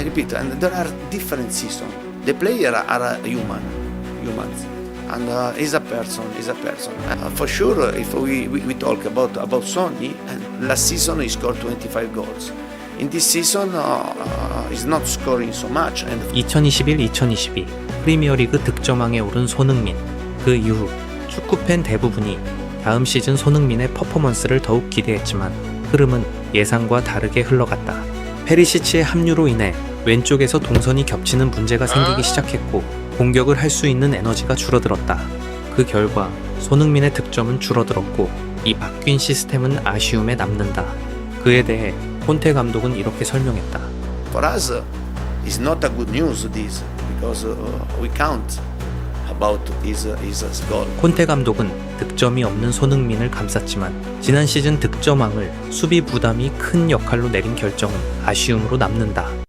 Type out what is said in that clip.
I repeat, and there are different seasons. The player are human, humans, and uh, is a person, is a person. Uh, for sure, if we, we, we talk about about Sony, last season he scored 25 goals. In this season, uh, uh, he's not scoring so much, and 2021-2022 프리미어리그 득점왕에 오른 손흥민. 그 이후 축구 팬 대부분이 다음 시즌 손흥민의 퍼포먼스를 더욱 기대했지만 흐름은 예상과 다르게 흘러갔다. 페리시치의 합류로 인해 왼쪽에서 동선이 겹치는 문제가 생기기 시작했고 공격을 할 수 있는 에너지가 줄어들었다. 그 결과 손흥민의 득점은 줄어들었고 이 바뀐 시스템은 아쉬움에 남는다. 그에 대해 콘테 감독은 이렇게 설명했다. for us, it's not a good news this because uh, we count about his uh, his goal. 콘테 감독은 득점이 없는 손흥민을 감쌌지만 지난 시즌 득점왕을 수비 부담이 큰 역할로 내린 결정은 아쉬움으로 남는다.